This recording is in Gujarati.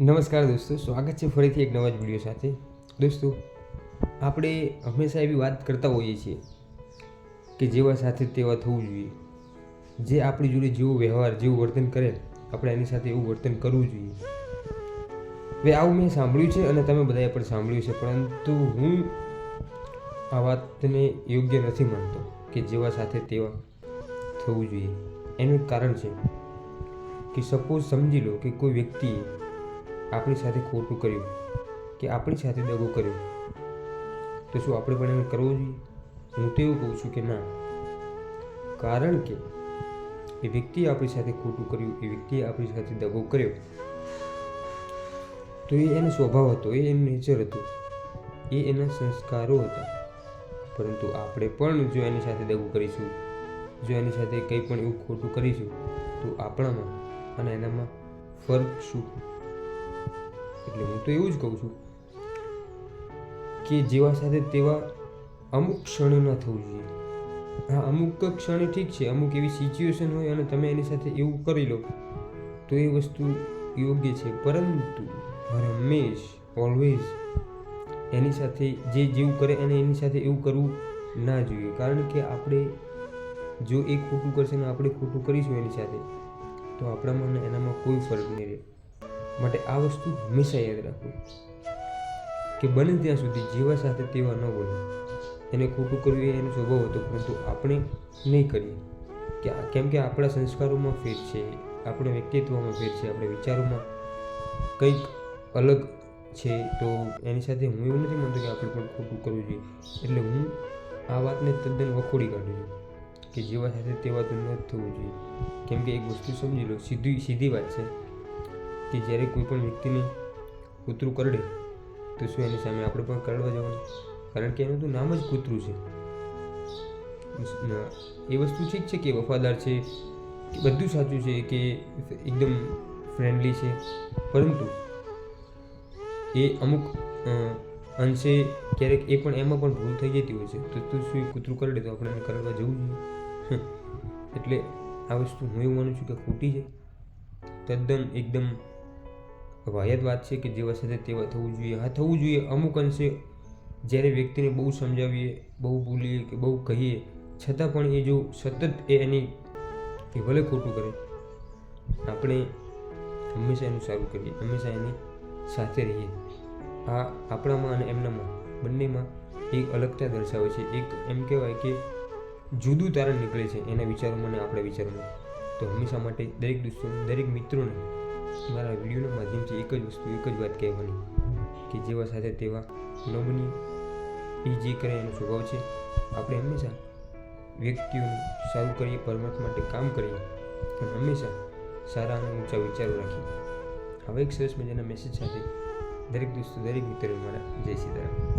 નમસ્કાર દોસ્તો, સ્વાગત છે ફરીથી એક નવા જ વીડિયો સાથે. દોસ્તો, આપણે હંમેશા એવી વાત કરતા હોઈએ છીએ કે જેવા સાથે તેવા થવું જોઈએ. જે આપણી જોડે જેવો વ્યવહાર, જેવું વર્તન કરે, આપણે એની સાથે એવું વર્તન કરવું જોઈએ. હવે આવું મેં સાંભળ્યું છે અને તમે બધાએ પણ સાંભળ્યું છે, પરંતુ હું આ વાતને યોગ્ય નથી માનતો કે જેવા સાથે તેવા થવું જોઈએ. એનું કારણ છે કે સપોઝ સમજી લો કે કોઈ વ્યક્તિએ આપણી સાથે ખોટું કર્યું કે આપણી સાથે દગો કર્યો. તો શું આપણે પણ એમ કરવું જોઈએ? હું તો એવું કહું છું કે ના. કારણ કે એ વ્યક્તિએ આપણી સાથે ખોટું કર્યું, એ વ્યક્તિએ આપણી સાથે દગો કર્યો. તો એ એનો સ્વભાવ હતો, એ એનું નેચર હતું. એ એના સંસ્કારો હતા. પરંતુ આપણે પણ જો એની સાથે દગો કરીશું, જો એની સાથે કંઈ પણ એવું ખોટું કરીશું, તો આપણામાં અને એનામાં ફરક શું? એટલે હું તો એવું જ કહું છું કે જેવા સાથે તેવા અમુક ક્ષણો ન થવું જોઈએ. હા, અમુક ક્ષણે ઠીક છે, અમુક એવી સિચ્યુએશન હોય અને તમે એની સાથે એવું કરી લો તો એ વસ્તુ યોગ્ય છે. પરંતુ હંમેશ ઓલવેઝ એની સાથે જે જેવું કરે એને એની સાથે એવું કરવું ના જોઈએ. કારણ કે આપણે જો એ ખોટું કરશે ને આપણે ખોટું કરીશું એની સાથે, તો આપણામાં અને એનામાં કોઈ ફરક નહીં રહે. માટે આ વસ્તુ હંમેશા યાદ રાખવું. કે બને ત્યાં સુધી જેવા સાથે તેવા ન બને એને ખોટું કરવું એનો સ્વભાવ હતો, પરંતુ આપણે નહીં કરીએ. કે કેમ કે આપણા સંસ્કારોમાં ફેર છે, આપણા વ્યક્તિત્વમાં ફેર છે, આપણા વિચારોમાં કંઈક અલગ છે, તો એની સાથે હું એવું નથી માનતો કે આપણે પણ ખોટું કરવું જોઈએ. એટલે હું આ વાતને તદ્દન વખોડી કાઢું છું. કે જેવા સાથે તેવા તો ન થવું જોઈએ. કેમ કે એક વસ્તુ સમજી લો, સીધી સીધી વાત છે. કે જ્યારે કોઈ પણ વ્યક્તિને કૂતરું કરડે, તો શું એની સામે આપણે પણ કરડવા જવાનું? કારણ કે એનું તો નામ જ કૂતરું છે. એ વસ્તુ ઠીક છે કે વફાદાર છે, કે બધું સાચું છે કે એકદમ ફ્રેન્ડલી છે. પરંતુ એ અમુક અંશે ક્યારેક એ પણ એમાં પણ ભૂલ થઈ જતી હોય છે. તો તું શું કૂતરું કરડે તો આપણે એને કરડવા જવું જોઈએ? એટલે આ વસ્તુ હું એવું માનું છું કે ખોટી છે તદ્દન એકદમ વાહિયાત વાત છે કે જેવા સાથે તેવા થવું જોઈએ. હા, થવું જોઈએ. અમુક અંશે જ્યારે વ્યક્તિને બહુ સમજાવીએ, બહુ બોલીએ કે બહુ કહીએ, છતાં પણ એ જો સતત એ એની એ ભલે ખોટું કરે, આપણે હંમેશા એનું સારું કરીએ, હંમેશા એની સાથે રહીએ. આ આપણામાં અને એમનામાં, બંનેમાં એક અલગતા દર્શાવે છે. એક એમ કહેવાય કે જુદું તારણ નીકળે છે એના વિચારોમાં અને આપણા વિચારોમાં. તો હંમેશા માટે દરેક દોસ્તોને દરેક મિત્રોને મારા વિડીયોના માધ્યમથી એક જ વસ્તુ, એક જ વાત કહેવાની કે જેવા સાથે તેવા ન બની એ જે કરે એનો સ્વભાવ છે. આપણે હંમેશા વ્યક્તિઓનું સારું કરીએ પરમાત્મા માટે કામ કરીએ અને હંમેશા સારા અને ઊંચા વિચારો રાખીએ. હવે એક સરસ મજાના મેસેજ સાથે દરેક દોસ્તો, દરેક મિત્રો મારા જય સીતારામ